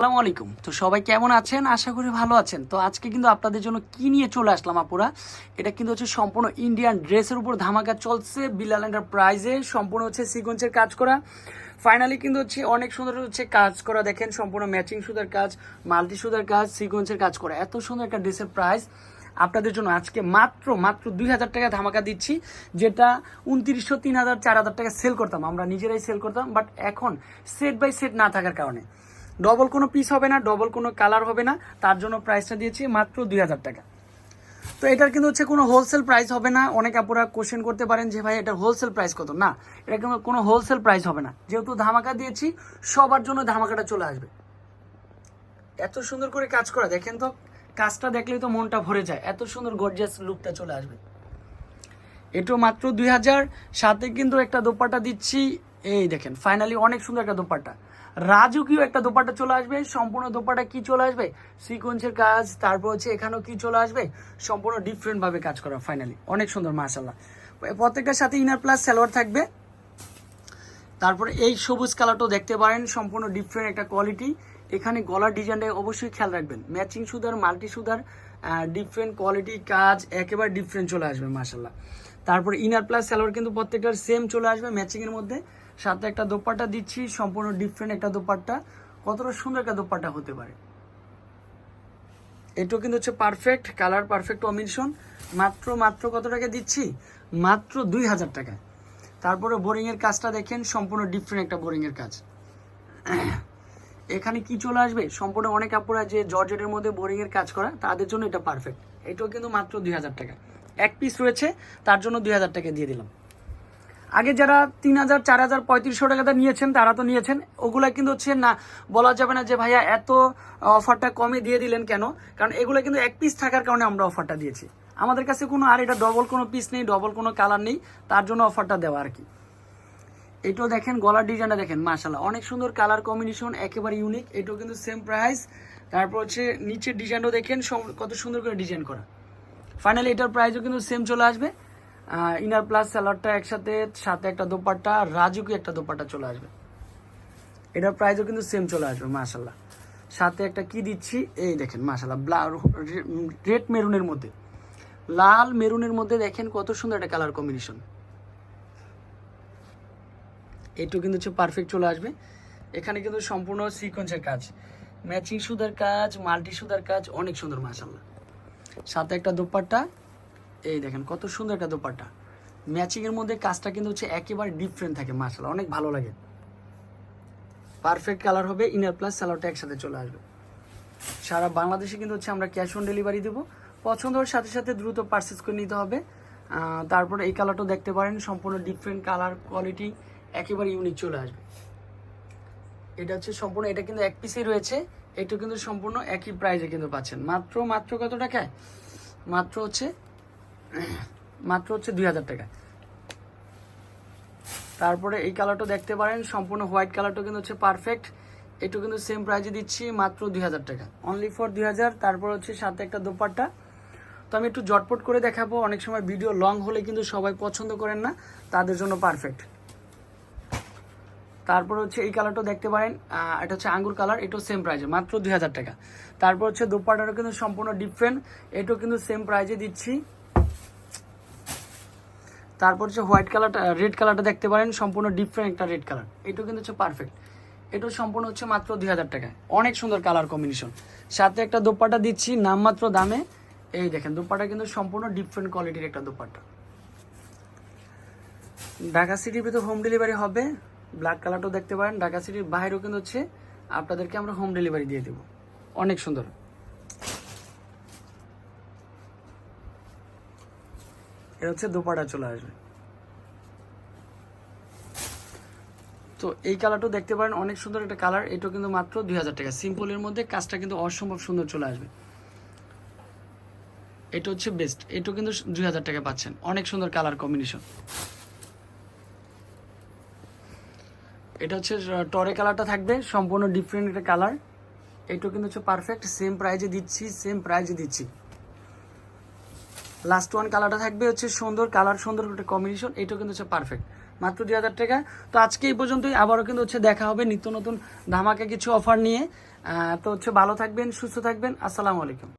আসসালামু আলাইকুম। তো সবাই কেমন আছেন? আশা করি ভালো আছেন। তো আজকে কিন্তু আপনাদের জন্য কি নিয়ে চলে আসলাম আপুরা? এটা কিন্তু হচ্ছে সম্পূর্ণ ইন্ডিয়ান ড্রেসের উপর ধামাকা চলছে। বিলাল প্রাইজে সম্পূর্ণ হচ্ছে সিকোয়েন্সের কাজ করা। ফাইনালি কিন্তু হচ্ছে অনেক সুন্দর হচ্ছে কাজ করা। দেখেন সম্পূর্ণ ম্যাচিং সুতার কাজ মাল্টি সুতার কাজ সিকোয়েন্সের কাজ করা। এত সুন্দর একটা ড্রেসের প্রাইস আপনাদের জন্য আজকে মাত্র মাত্র দুই হাজার টাকা ধামাকা দিচ্ছি, যেটা উনত্রিশশো তিন হাজার চার হাজার টাকা সেল করতাম। আমরা নিজেরাই সেল করতাম বাট এখন সেট বাই সেট না থাকার কারণে। ডবল কোনো পিস হবে না ডবল কোনো কালার হবে না। তার জন্য প্রাইসটা দিয়েছি মাত্র দুই হাজার টাকা। তো এটার কিন্তু হচ্ছে কোনো হোলসেল প্রাইস হবে না। অনেক আপুরা কোশ্চেন করতে পারেন যে, ভাই, এটার হোলসেল প্রাইস কত? না, এটা কিন্তু কোনো হোলসেল প্রাইস হবে না। যেহেতু ধামাকা দিয়েছি, সবার জন্য ধামাকাটা চলে আসবে। এত সুন্দর করে কাজ করা, দেখেন তো, কাজটা দেখলেই তো মনটা ভরে যায়। এত সুন্দর গর্জিয়াস লুকটা চলে আসবে। এটাও মাত্র দুই হাজার, সাথে কিন্তু একটা দোপাটা দিচ্ছি। এই দেখেন ফাইনালি অনেক সুন্দর একটা দোপাট্টা। রাজুকিও একটা দোপাট্টা চলে আসবে, সম্পূর্ণ দোপাট্টা কি চলে আসবে? সিকোয়েন্সের কাজ, তারপর হচ্ছে এখানেও কি চলে আসবে? সম্পূর্ণ ডিফারেন্ট ভাবে কাজ করা ফাইনালি অনেক সুন্দর মাশাল্লাহ প্রত্যেকটার সাথে ইনার প্লাস সালোয়ার থাকবে। তারপরে এই সবুজ কালারটাও দেখতে পারেন, সম্পূর্ণ ডিফারেন্ট একটা কোয়ালিটি এখানে গলার ডিজাইনটা অবশ্যই খেয়াল রাখবেন। ম্যাচিং সুদার মাল্টি সুদার ডিফারেন্ট কোয়ালিটি কাজ একেবারে ডিফারেন্ট চলে আসবে মাসাল্লাহ তারপরে ইনার প্লাস সালোয়ার কিন্তু প্রত্যেকটার সেম চলে আসবে ম্যাচিং এর মধ্যে। সাথে একটা দোপাট্টা দিচ্ছি, সম্পূর্ণ ডিফারেন্ট একটা দোপাট্টা। কতটা সুন্দর একটা দোপাট্টা হতে পারে। এটাও কিন্তু হচ্ছে পারফেক্ট কালার পারফেক্ট কম্বিনেশন মাত্র মাত্র কত টাকা দিচ্ছি? মাত্র দুই হাজার টাকা। তারপরে বোরিং এর কাজটা দেখেন, সম্পূর্ণ ডিফারেন্ট একটা বোরিং এর কাজ। এখানে কি চলে আসবে? সম্পূর্ণ অনেক আপুরা যে জর্জেটের মধ্যে বোরিং এর কাজ করা, তাদের জন্য এটা পারফেক্ট এটাও কিন্তু মাত্র দুই হাজার টাকা। এক পিস রয়েছে, তার জন্য দুই হাজার টাকা দিয়ে দিলাম। আগে যারা তিন হাজার, চার হাজার, পঁয়ত্রিশশো টাকাটা নিয়েছেন, তারা তো নিয়েছেন। ওগুলা কিন্তু হচ্ছে না, বলা যাবে না যে ভাইয়া এত অফারটা কমে দিয়ে দিলেন কেন? কারণ এগুলো কিন্তু এক পিস থাকার কারণে আমরা অফারটা দিয়েছি। আমাদের কাছে কোনো, আর এটা ডবল কোনো পিস নেই ডবল কোনো কালার নেই, তার জন্য অফারটা দেওয়া আর কি। এটাও দেখেন, গলার ডিজাইনটা দেখেন মাশাল্লাহ অনেক সুন্দর কালার কম্বিনেশন একেবারে ইউনিক এটাও কিন্তু সেম প্রাইস তারপর হচ্ছে নিচের ডিজাইনটাও দেখেন কত সুন্দর করে ডিজাইন করা। ফাইনালি এটার প্রাইসও কিন্তু সেম চলে আসবে। ইনার প্লাস স্যালাডটা একসাথে, সাথে একটা দোপাট্টা রাজুকি একটা দোপাট্টা চলে আসবে। এটার প্রাইসও কিন্তু সেম চলে আসবে মাশাল্লাহ সাথে একটা কি দিচ্ছি? এই দেখেন মাশাল্লাহ রেড মেরুনের মধ্যে। লাল মেরুনের মধ্যে দেখেন কত সুন্দর একটা কালার কম্বিনেশন এটু কিন্তু হচ্ছে পারফেক্ট চলে আসবে। এখানে কিন্তু সম্পূর্ণ সিকোয়েন্সের কাজ। ম্যাচিং সুতার কাজ মাল্টি সুতার কাজ, অনেক সুন্দর মাশাল্লাহ সাথে একটা দোপাট্টা। এই দেখেন, কত সুন্দর একটা দোপাট্টা। ম্যাচিং এর মধ্যে কাজটা কিন্তু হচ্ছে একেবারে ডিফারেন্ট থাকে মাশাল্লাহ অনেক ভালো লাগে। পারফেক্ট কালার হবে ইনার প্লাস স্যালোটা একসাথে চলে আসবে। সারা বাংলাদেশে কিন্তু হচ্ছে আমরা ক্যাশ অন ডেলিভারি দেবো। পছন্দ হওয়ার সাথে সাথে দ্রুত পারচেস করে নিতে হবে। তারপরে এই কালারটাও দেখতে পারেন, সম্পূর্ণ ডিফারেন্ট কালার কোয়ালিটি একেবারে ইউনিক চলে আসবে। এটা হচ্ছে সম্পূর্ণ, এটা কিন্তু এক পিসেই রয়েছে। এটা কিন্তু সম্পূর্ণ একই প্রাইজে কিন্তু পাচ্ছেন। মাত্র মাত্র কত টাকায়? মাত্র হচ্ছে মাত্র হচ্ছে দুই হাজার টাকা তারপরে এই কালারটা দেখতে পারেন, সম্পূর্ণ হোয়াইট কালারটা কিন্তু হচ্ছে পারফেক্ট এটা কিন্তু সেম প্রাইজে দিচ্ছি, মাত্র দুই হাজার টাকা। অনলি ফর দুই হাজার, তারপর হচ্ছে সাথে একটা দোপাট্টা। তো আমি একটু জটপট করে দেখাবো, অনেক সময় ভিডিও লং হলে কিন্তু সবাই পছন্দ করেন না, তাদের জন্য পারফেক্ট তারপর হচ্ছে এই কালারটা দেখতে পারেন এটা হচ্ছে আঙ্গুর কালার এটাও সেম প্রাইজে মাত্র দুই হাজার টাকা। তারপর হচ্ছে দোপাট্টাটা কিন্তু সম্পূর্ণ ডিফারেন্ট এটাও কিন্তু সেম প্রাইজে দিচ্ছি। তারপর হচ্ছে হোয়াইট কালারটা রেড কালারটা দেখতে পারেন, সম্পূর্ণ ডিফারেন্ট একটা রেড কালার এটাও কিন্তু হচ্ছে পারফেক্ট এটাও সম্পূর্ণ হচ্ছে মাত্র দুই হাজার টাকায়। অনেক সুন্দর কালার কম্বিনেশন সাথে একটা দোপাট্টা দিচ্ছি, নামমাত্র দামে। এই দেখেন, দোপাট্টা কিন্তু সম্পূর্ণ ডিফারেন্ট কোয়ালিটির একটা দোপাট্টা। ঢাকা সিটির ভিতরে হোম ডেলিভারি হবে। ব্ল্যাক কালারটাও দেখতে পারেন, ঢাকা সিটির বাইরেও কিন্তু হচ্ছে আপনাদেরকে আমরা হোম ডেলিভারি দিয়ে দেবো। অনেক সুন্দর। এটা হচ্ছে দোপাটা চলে আসবে। তো এই কালারটাও দেখতে পারেন, অনেক সুন্দর একটা কালার এটাও কিন্তু মাত্র দুই হাজার টাকা। সিম্পলের মধ্যে কাজটা কিন্তু অসম্ভব সুন্দর চলে আসবে। এটা হচ্ছে বেস্ট এটাও কিন্তু দুই হাজার টাকা পাচ্ছেন। অনেক সুন্দর কালার কম্বিনেশন এটা হচ্ছে টরে কালারটা থাকবে, সম্পূর্ণ ডিফারেন্ট একটা কালার। এটাও কিন্তু হচ্ছে পারফেক্ট সেম প্রাইজে দিচ্ছি সেম প্রাইজে দিচ্ছি। লাস্ট ওয়ান কালারটা থাকবে হচ্ছে সুন্দর, কালার সুন্দর একটা কম্বিনেশন এটাও কিন্তু হচ্ছে পারফেক্ট মাত্র দুই হাজার টাকা। তো আজকে এই পর্যন্তই, আবারও কিন্তু হচ্ছে দেখা হবে নিত্য নতুন ধামাকা কিছু অফার নিয়ে। তো হচ্ছে ভালো থাকবেন, সুস্থ থাকবেন, আসসালামু আলাইকুম।